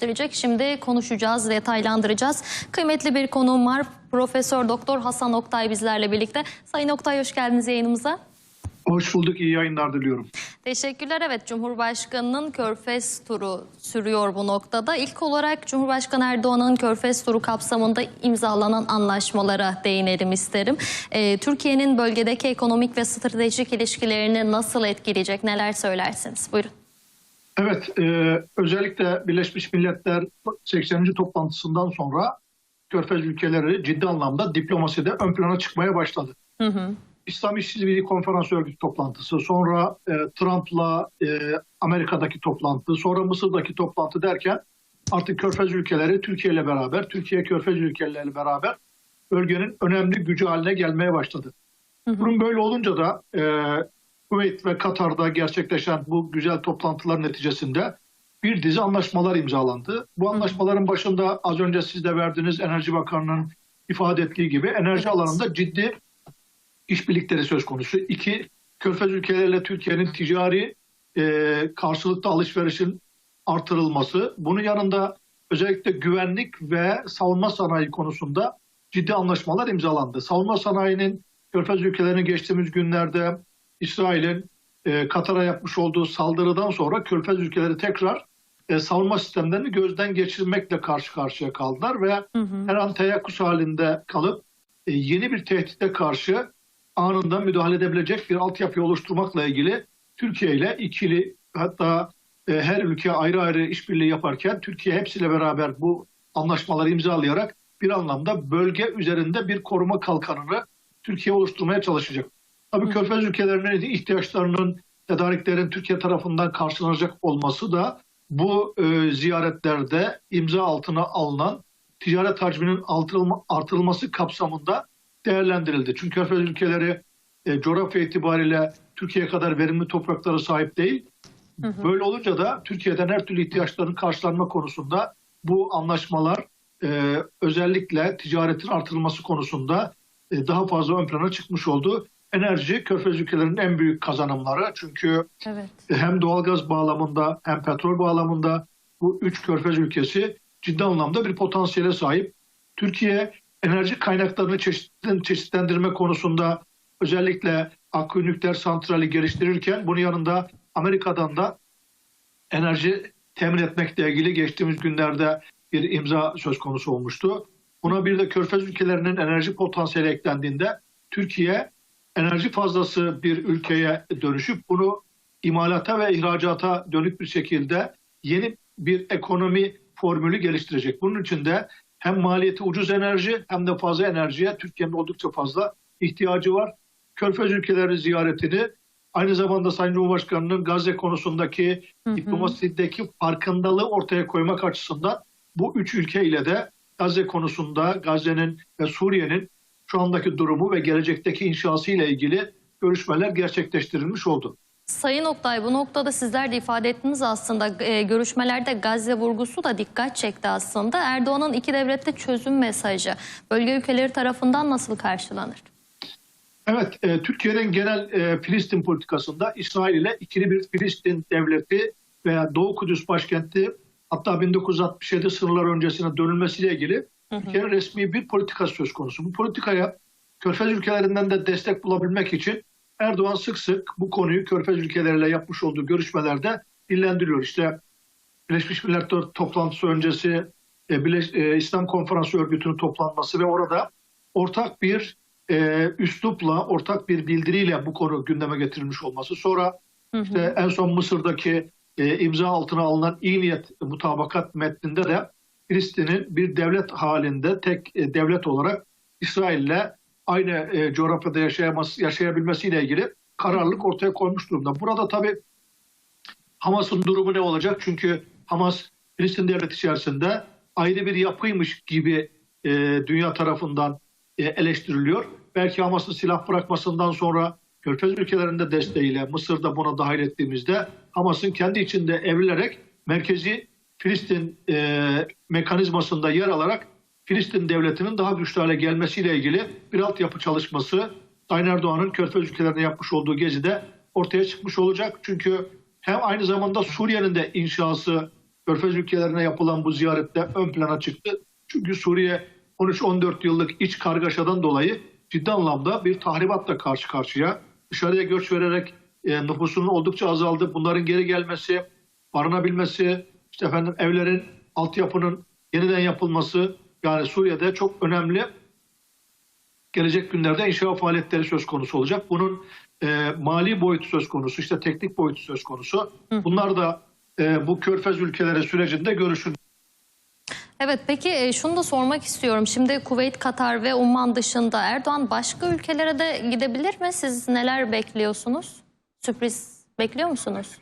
gerçekleştirecek. Şimdi konuşacağız, detaylandıracağız. Kıymetli bir konuğum var. Profesör Doktor Hasan Oktay bizlerle birlikte. Sayın Oktay hoş geldiniz yayınımıza. Hoş bulduk, iyi yayınlar diliyorum. Teşekkürler. Evet Cumhurbaşkanı'nın Körfez turu sürüyor bu noktada. İlk olarak Cumhurbaşkanı Erdoğan'ın Körfez turu kapsamında imzalanan anlaşmalara değinelim isterim. Ee, Türkiye'nin bölgedeki ekonomik ve stratejik ilişkilerini nasıl etkileyecek neler söylersiniz? Buyurun. Evet, e, özellikle Birleşmiş Milletler 80. toplantısından sonra Körfez ülkeleri ciddi anlamda diplomaside ön plana çıkmaya başladı. Hı hı. İslam İşbirliği Konferans Örgütü toplantısı, sonra e, Trump'la e, Amerika'daki toplantı, sonra Mısır'daki toplantı derken artık Körfez ülkeleri Türkiye ile beraber, Türkiye Körfez ülkeleriyle beraber bölgenin önemli gücü haline gelmeye başladı. Durum böyle olunca da e, Kuveyt ve Katar'da gerçekleşen bu güzel toplantılar neticesinde bir dizi anlaşmalar imzalandı. Bu anlaşmaların başında az önce siz de verdiğiniz Enerji Bakanı'nın ifade ettiği gibi enerji Evet. alanında ciddi işbirlikleri söz konusu. İki, Körfez ülkeleriyle Türkiye'nin ticari e, karşılıklı alışverişin artırılması. Bunun yanında özellikle güvenlik ve savunma sanayi konusunda ciddi anlaşmalar imzalandı. Savunma sanayinin Körfez ülkelerinin geçtiğimiz günlerde İsrail'in e, Katar'a yapmış olduğu saldırıdan sonra Körfez ülkeleri tekrar e, savunma sistemlerini gözden geçirmekle karşı karşıya kaldılar ve Hı hı. her an teyakkuz halinde kalıp e, yeni bir tehdide karşı anında müdahale edebilecek bir altyapı oluşturmakla ilgili Türkiye ile ikili hatta e, her ülke ayrı ayrı işbirliği yaparken Türkiye hepsiyle beraber bu anlaşmaları imzalayarak bir anlamda bölge üzerinde bir koruma kalkanını Türkiye oluşturmaya çalışacak. Tabii Körfez ülkelerinin ihtiyaçlarının, tedariklerin Türkiye tarafından karşılanacak olması da bu e, ziyaretlerde imza altına alınan ticaret hacminin artırılma, artırılması kapsamında değerlendirildi. Çünkü Körfez ülkeleri e, coğrafya itibariyle Türkiye kadar verimli topraklara sahip değil. Böyle olunca da Türkiye'den her türlü ihtiyaçların karşılanma konusunda bu anlaşmalar e, özellikle ticaretin artırılması konusunda e, daha fazla ön plana çıkmış oldu. Enerji Körfez ülkelerinin en büyük kazanımları çünkü Evet. hem doğalgaz bağlamında hem petrol bağlamında bu üç körfez ülkesi ciddi anlamda bir potansiyele sahip. Türkiye enerji kaynaklarını çeşitlen- çeşitlendirme konusunda özellikle akü nükleer santrali geliştirirken bunun yanında Amerika'dan da enerji temin etmekle ilgili geçtiğimiz günlerde bir imza söz konusu olmuştu. Buna bir de körfez ülkelerinin enerji potansiyeli eklendiğinde Türkiye enerji fazlası bir ülkeye dönüşüp bunu imalata ve ihracata dönük bir şekilde yeni bir ekonomi formülü geliştirecek. Bunun için de hem maliyeti ucuz enerji hem de fazla enerjiye Türkiye'nin oldukça fazla ihtiyacı var. Körfez ülkeleri ziyaretini aynı zamanda Sayın Cumhurbaşkanı'nın Gazze konusundaki Hı hı. diplomasideki farkındalığı ortaya koymak açısından bu üç ülke ile de Gazze konusunda Gazze'nin ve Suriye'nin şu andaki durumu ve gelecekteki inşası ile ilgili görüşmeler gerçekleştirilmiş oldu. Sayın Oktay bu noktada sizler de ifade ettiniz aslında e, görüşmelerde Gazze vurgusu da dikkat çekti aslında. Erdoğan'ın iki devlette çözüm mesajı bölge ülkeleri tarafından nasıl karşılanır? Evet, e, Türkiye'nin genel e, Filistin politikasında İsrail ile ikili bir Filistin devleti veya Doğu Kudüs başkenti hatta 1967 sınırlar öncesine dönülmesiyle ilgili Türkiye'nin resmi bir politikası söz konusu. Bu politikaya Körfez ülkelerinden de destek bulabilmek için Erdoğan sık sık bu konuyu Körfez ülkeleriyle yapmış olduğu görüşmelerde dillendiriyor. İşte Birleşmiş Milletler toplantısı öncesi e, Birleş- e, İslam Konferansı Örgütü'nün toplanması ve orada ortak bir e, üslupla, ortak bir bildiriyle bu konu gündeme getirilmiş olması. Sonra işte en son Mısır'daki e, imza altına alınan iyi niyet mutabakat metninde de Filistin'in bir devlet halinde tek e, devlet olarak İsrail'le aynı e, coğrafyada yaşayaması, yaşayabilmesiyle ilgili kararlılık ortaya koymuş durumda. Burada tabii Hamas'ın durumu ne olacak? Çünkü Hamas Filistin devleti içerisinde ayrı bir yapıymış gibi e, dünya tarafından e, eleştiriliyor. Belki Hamas'ın silah bırakmasından sonra Körfez ülkelerinde desteğiyle Mısır'da buna dahil ettiğimizde Hamas'ın kendi içinde evrilerek merkezi Filistin e, mekanizmasında yer alarak Filistin devletinin daha güçlü hale gelmesiyle ilgili bir altyapı çalışması Sayın Erdoğan'ın Körfez ülkelerine yapmış olduğu gezide ortaya çıkmış olacak. Çünkü hem aynı zamanda Suriye'nin de inşası Körfez ülkelerine yapılan bu ziyarette ön plana çıktı. Çünkü Suriye 13-14 yıllık iç kargaşadan dolayı ciddi anlamda bir tahribatla karşı karşıya. Dışarıya göç vererek e, nüfusunun oldukça azaldı. Bunların geri gelmesi, barınabilmesi, işte efendim evlerin, altyapının yeniden yapılması yani Suriye'de çok önemli gelecek günlerde inşaat faaliyetleri söz konusu olacak. Bunun e, mali boyutu söz konusu, işte teknik boyutu söz konusu. Bunlar da e, bu körfez ülkeleri sürecinde görüşün. Evet peki e, şunu da sormak istiyorum. Şimdi Kuveyt, Katar ve Umman dışında Erdoğan başka ülkelere de gidebilir mi? Siz neler bekliyorsunuz? Sürpriz bekliyor musunuz?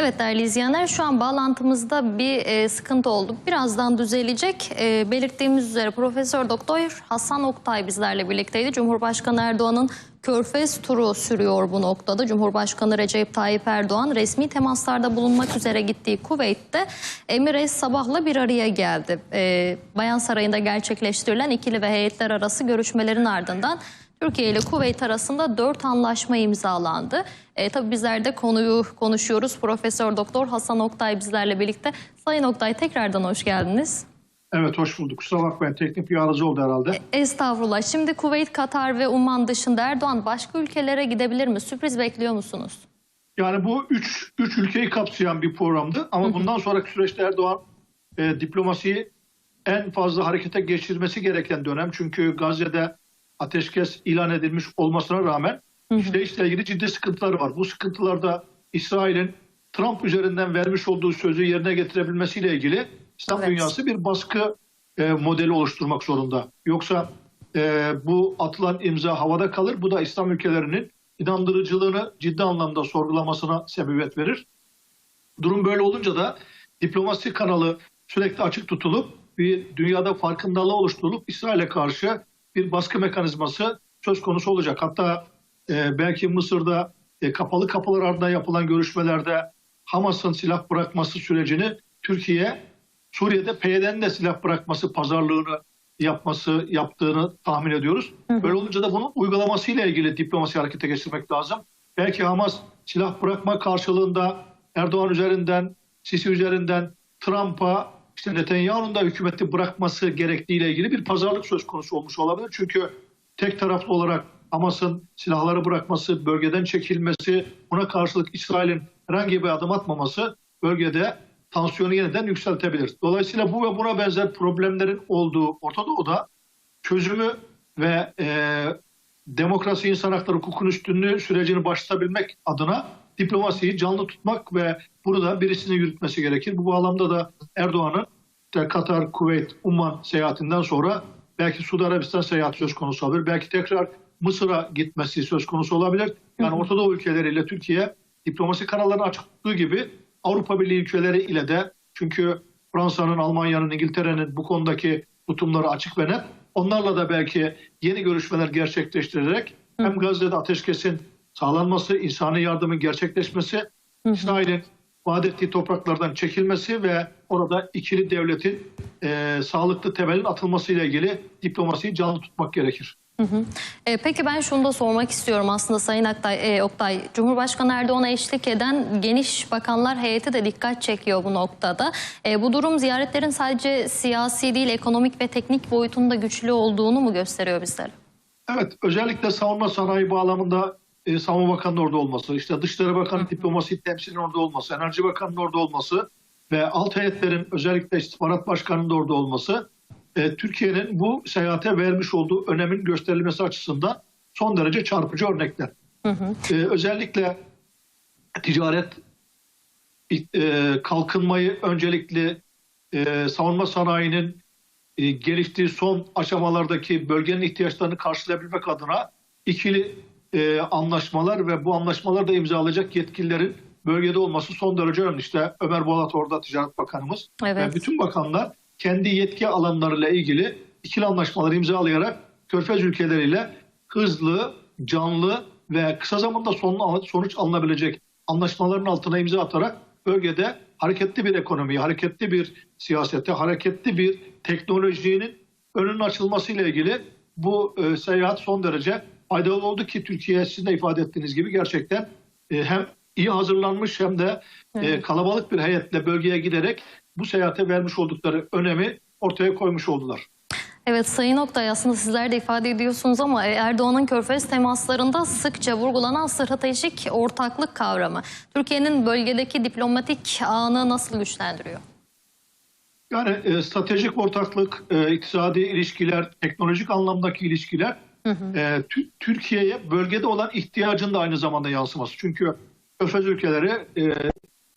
Evet değerli izleyenler şu an bağlantımızda bir e, sıkıntı oldu. Birazdan düzelecek. E, belirttiğimiz üzere Profesör Doktor Hasan Oktay bizlerle birlikteydi. Cumhurbaşkanı Erdoğan'ın Körfez turu sürüyor bu noktada. Cumhurbaşkanı Recep Tayyip Erdoğan resmi temaslarda bulunmak üzere gittiği Kuveyt'te Emir Es Sabah'la bir araya geldi. E, Bayan Sarayı'nda gerçekleştirilen ikili ve heyetler arası görüşmelerin ardından Türkiye ile Kuveyt arasında dört anlaşma imzalandı. E, tabii bizler de konuyu konuşuyoruz. Profesör Doktor Hasan Oktay bizlerle birlikte. Sayın Oktay tekrardan hoş geldiniz. Evet hoş bulduk. Kusura bakmayın teknik bir arıza oldu herhalde. Estağfurullah. Şimdi Kuveyt, Katar ve Umman dışında Erdoğan başka ülkelere gidebilir mi? Sürpriz bekliyor musunuz? Yani bu üç, üç ülkeyi kapsayan bir programdı. Ama bundan sonraki süreçte Erdoğan e, diplomasiyi en fazla harekete geçirmesi gereken dönem. Çünkü Gazze'de ateşkes ilan edilmiş olmasına rağmen işleyişle ilgili ciddi sıkıntılar var. Bu sıkıntılarda İsrail'in Trump üzerinden vermiş olduğu sözü yerine getirebilmesiyle ilgili İslam Evet. dünyası bir baskı e, modeli oluşturmak zorunda. Yoksa e, bu atılan imza havada kalır. Bu da İslam ülkelerinin inandırıcılığını ciddi anlamda sorgulamasına sebebiyet verir. Durum böyle olunca da diplomasi kanalı sürekli açık tutulup bir dünyada farkındalığı oluşturulup İsrail'e karşı bir baskı mekanizması söz konusu olacak. Hatta e, belki Mısır'da e, kapalı kapılar ardından yapılan görüşmelerde Hamas'ın silah bırakması sürecini Türkiye Suriye'de PYD'nin de silah bırakması pazarlığını yapması yaptığını tahmin ediyoruz. Böyle olunca da bunun uygulamasıyla ilgili diplomasi harekete geçirmek lazım. Belki Hamas silah bırakma karşılığında Erdoğan üzerinden, Sisi üzerinden Trump'a işte Netanyahu'nun da hükümeti bırakması gerektiğiyle ilgili bir pazarlık söz konusu olmuş olabilir. Çünkü tek taraflı olarak Hamas'ın silahları bırakması, bölgeden çekilmesi, buna karşılık İsrail'in herhangi bir adım atmaması bölgede tansiyonu yeniden yükseltebilir. Dolayısıyla bu ve buna benzer problemlerin olduğu Orta Doğu'da çözümü ve e, demokrasi, insan hakları, hukukun üstünlüğü sürecini başlatabilmek adına diplomasiyi canlı tutmak ve burada birisini yürütmesi gerekir. Bu bağlamda da Erdoğan'ın işte Katar, Kuveyt, Umman seyahatinden sonra belki Suudi Arabistan seyahati söz konusu olabilir. Belki tekrar Mısır'a gitmesi söz konusu olabilir. Yani Orta Doğu ülkeleriyle Türkiye diplomasi kanallarını açık tuttuğu gibi Avrupa Birliği ülkeleri ile de çünkü Fransa'nın, Almanya'nın, İngiltere'nin bu konudaki tutumları açık ve net. Onlarla da belki yeni görüşmeler gerçekleştirerek hem Gazze'de ateşkesin sağlanması, insani yardımın gerçekleşmesi, İsrail'in vaat ettiği topraklardan çekilmesi ve orada ikili devletin e, sağlıklı temelin atılmasıyla ilgili diplomasiyi canlı tutmak gerekir. E, peki ben şunu da sormak istiyorum aslında Sayın Oktay, e, Oktay. Cumhurbaşkanı Erdoğan'a eşlik eden geniş bakanlar heyeti de dikkat çekiyor bu noktada. E, bu durum ziyaretlerin sadece siyasi değil ekonomik ve teknik boyutunda güçlü olduğunu mu gösteriyor bizlere? Evet, özellikle savunma sanayi bağlamında e, Savunma Bakanı'nın orada olması, işte Dışişleri Bakanı diplomasi temsilinin orada olması, Enerji Bakanı'nın orada olması ve alt heyetlerin özellikle istihbarat başkanının da orada olması e, Türkiye'nin bu seyahate vermiş olduğu önemin gösterilmesi açısından son derece çarpıcı örnekler. E, özellikle ticaret e, kalkınmayı öncelikli e, savunma sanayinin e, geliştiği son aşamalardaki bölgenin ihtiyaçlarını karşılayabilmek adına ikili e, anlaşmalar ve bu anlaşmaları da imzalayacak yetkililerin bölgede olması son derece önemli. İşte Ömer Bolat orada Ticaret Bakanımız Evet. ve bütün bakanlar kendi yetki alanlarıyla ilgili ikili anlaşmaları imzalayarak Körfez ülkeleriyle hızlı, canlı ve kısa zamanda son, sonuç alınabilecek anlaşmaların altına imza atarak bölgede hareketli bir ekonomi, hareketli bir siyasete, hareketli bir teknolojinin önünün açılmasıyla ilgili bu e, seyahat son derece faydalı oldu ki Türkiye sizin de ifade ettiğiniz gibi gerçekten e, hem iyi hazırlanmış hem de e, kalabalık bir heyetle bölgeye giderek bu seyahate vermiş oldukları önemi ortaya koymuş oldular. Evet Sayın Oktay aslında sizler de ifade ediyorsunuz ama Erdoğan'ın körfez temaslarında sıkça vurgulanan stratejik ortaklık kavramı. Türkiye'nin bölgedeki diplomatik ağını nasıl güçlendiriyor? Yani e, stratejik ortaklık, e, iktisadi ilişkiler, teknolojik anlamdaki ilişkiler e, Tü- Türkiye'ye bölgede olan ihtiyacın da aynı zamanda yansıması. Çünkü Körfez ülkeleri e,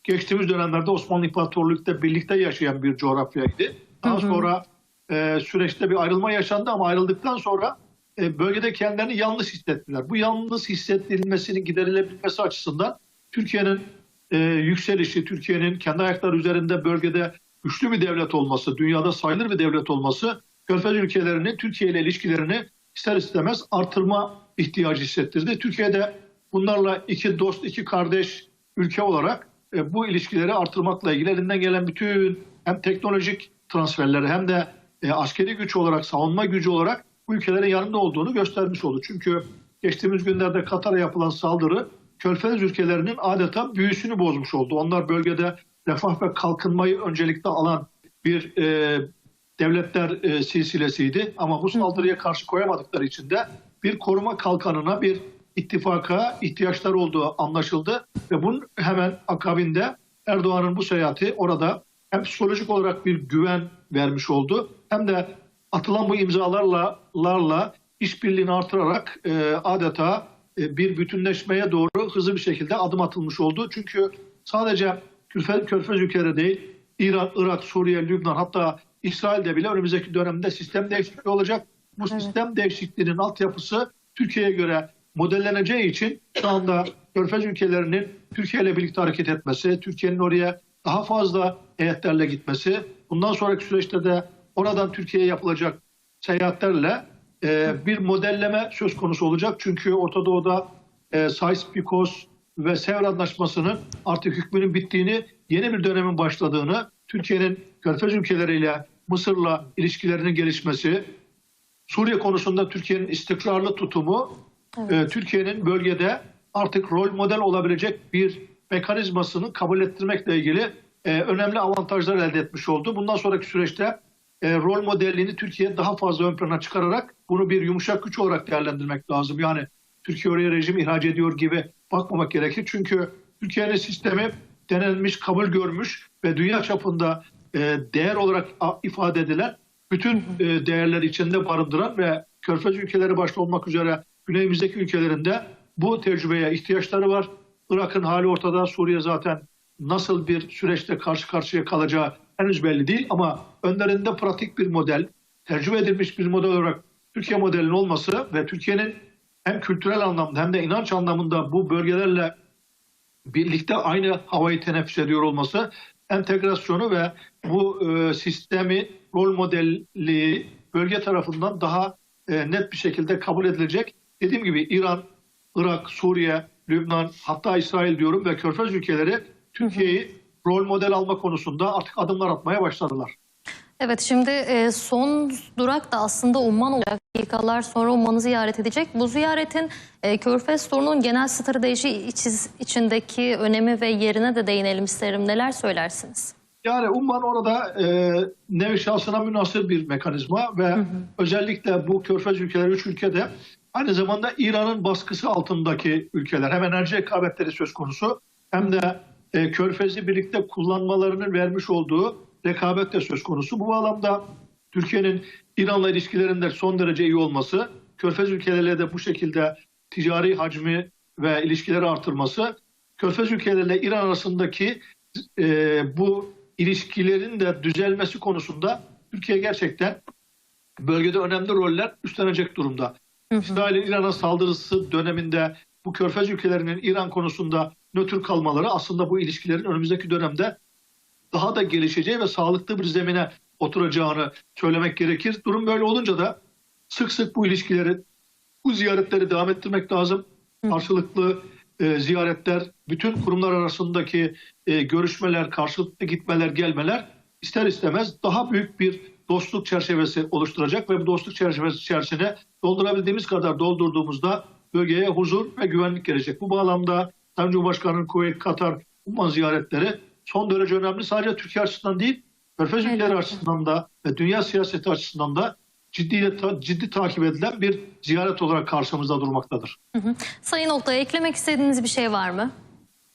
geçtiğimiz dönemlerde Osmanlı İmparatorluğu'yla birlikte yaşayan bir coğrafyaydı. Daha sonra e, süreçte bir ayrılma yaşandı ama ayrıldıktan sonra e, bölgede kendilerini yalnız hissettiler. Bu yalnız hissettirilmesinin giderilebilmesi açısından Türkiye'nin e, yükselişi, Türkiye'nin kendi ayakları üzerinde bölgede güçlü bir devlet olması, dünyada sayılır bir devlet olması Körfez ülkelerinin Türkiye ile ilişkilerini ister istemez artırma ihtiyacı hissettirdi. Türkiye'de bunlarla iki dost, iki kardeş ülke olarak e, bu ilişkileri artırmakla ilgili elinden gelen bütün hem teknolojik transferleri hem de e, askeri güç olarak, savunma gücü olarak bu ülkelerin yanında olduğunu göstermiş oldu. Çünkü geçtiğimiz günlerde Katar'a yapılan saldırı Körfez ülkelerinin adeta büyüsünü bozmuş oldu. Onlar bölgede refah ve kalkınmayı öncelikle alan bir e, devletler e, silsilesiydi. Ama bu saldırıya karşı koyamadıkları için de bir koruma kalkanına, bir ittifaka ihtiyaçları olduğu anlaşıldı. Ve bunun hemen akabinde Erdoğan'ın bu seyahati orada hem psikolojik olarak bir güven vermiş oldu hem de atılan bu imzalarla larla işbirliğini artırarak e, adeta e, bir bütünleşmeye doğru hızlı bir şekilde adım atılmış oldu. Çünkü sadece Körfez, Körfez ülkeleri değil, İran, Irak, Suriye, Lübnan hatta İsrail'de bile önümüzdeki dönemde sistem değişikliği olacak. Bu sistem değişikliğinin altyapısı Türkiye'ye göre modelleneceği için şu anda Körfez ülkelerinin Türkiye ile birlikte hareket etmesi, Türkiye'nin oraya daha fazla heyetlerle gitmesi, bundan sonraki süreçte de oradan Türkiye'ye yapılacak seyahatlerle e, bir modelleme söz konusu olacak. Çünkü Orta Doğu'da e, Sykes-Picot ve Sevr Anlaşması'nın artık hükmünün bittiğini, yeni bir dönemin başladığını, Türkiye'nin Körfez ülkeleriyle, Mısır'la ilişkilerinin gelişmesi, Suriye konusunda Türkiye'nin istikrarlı tutumu, e, Türkiye'nin bölgede artık rol model olabilecek bir mekanizmasını kabul ettirmekle ilgili e, önemli avantajlar elde etmiş oldu. Bundan sonraki süreçte e, rol modelliğini Türkiye daha fazla ön plana çıkararak bunu bir yumuşak güç olarak değerlendirmek lazım. Yani Türkiye oraya rejim ihraç ediyor gibi bakmamak gerekir. Çünkü Türkiye'nin sistemi denenmiş, kabul görmüş ve dünya çapında değer olarak ifade edilen bütün e, değerler içinde barındıran ve Körfez ülkeleri başta olmak üzere güneyimizdeki ülkelerinde bu tecrübeye ihtiyaçları var. Irak'ın hali ortada, Suriye zaten nasıl bir süreçte karşı karşıya kalacağı henüz belli değil ama önlerinde pratik bir model, tecrübe edilmiş bir model olarak Türkiye modelinin olması ve Türkiye'nin hem kültürel anlamda hem de inanç anlamında bu bölgelerle birlikte aynı havayı teneffüs ediyor olması entegrasyonu ve bu e, sistemi rol modelli bölge tarafından daha e, net bir şekilde kabul edilecek. Dediğim gibi İran, Irak, Suriye, Lübnan hatta İsrail diyorum ve Körfez ülkeleri Türkiye'yi rol model alma konusunda artık adımlar atmaya başladılar. Evet şimdi e, son durak da aslında Umman olacak. Dakikalar sonra Umman'ı ziyaret edecek. Bu ziyaretin e, Körfez sorunun genel strateji içiz- içindeki önemi ve yerine de değinelim isterim. Neler söylersiniz? Yani Umman orada e, nevi şahsına münasır bir mekanizma ve özellikle bu körfez ülkeleri, üç ülkede aynı zamanda İran'ın baskısı altındaki ülkeler. Hem enerji rekabetleri söz konusu hem de e, körfezi birlikte kullanmalarının vermiş olduğu rekabet de söz konusu. Bu bağlamda Türkiye'nin İran'la ilişkilerinde son derece iyi olması, körfez ülkeleriyle de bu şekilde ticari hacmi ve ilişkileri artırması, körfez ülkeleriyle İran arasındaki e, bu ilişkilerin de düzelmesi konusunda Türkiye gerçekten bölgede önemli roller üstlenecek durumda. İsrail'in İran'a saldırısı döneminde bu körfez ülkelerinin İran konusunda nötr kalmaları aslında bu ilişkilerin önümüzdeki dönemde daha da gelişeceği ve sağlıklı bir zemine oturacağını söylemek gerekir. Durum böyle olunca da sık sık bu ilişkileri, bu ziyaretleri devam ettirmek lazım. Karşılıklı e, ziyaretler, bütün kurumlar arasındaki e, görüşmeler, karşılıklı gitmeler, gelmeler ister istemez daha büyük bir dostluk çerçevesi oluşturacak ve bu dostluk çerçevesi içerisine doldurabildiğimiz kadar doldurduğumuzda bölgeye huzur ve güvenlik gelecek. Bu bağlamda Sayın Cumhurbaşkanı'nın Kuveyt, Katar, Umman ziyaretleri son derece önemli. Sadece Türkiye açısından değil, Körfez ülkeleri açısından da ve dünya siyaseti açısından da ciddi, ciddi takip edilen bir ziyaret olarak karşımızda durmaktadır. Sayın Oktay eklemek istediğiniz bir şey var mı?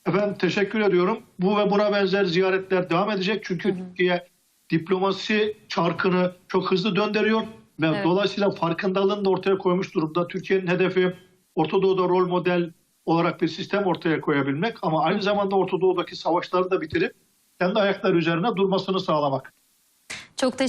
Efendim teşekkür ediyorum. Bu ve buna benzer ziyaretler devam edecek. Çünkü Türkiye diplomasi çarkını çok hızlı döndürüyor ve Evet. dolayısıyla farkındalığını da ortaya koymuş durumda. Türkiye'nin hedefi Orta Doğu'da rol model olarak bir sistem ortaya koyabilmek ama aynı zamanda Orta Doğu'daki savaşları da bitirip kendi ayakları üzerine durmasını sağlamak. Çok